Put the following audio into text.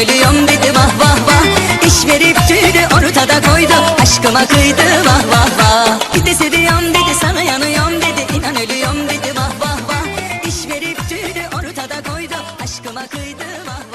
ölüyorum dedi vah vah vah. İş verip tüydü ortada koydu. Aşkıma kıydı vah vah vah. Bir de seviyorum dedi sana yanıyorum dedi. İnan ölüyorum dedi vah vah vah. İş verip tüydü ortada koydu. Aşkıma kıydı vah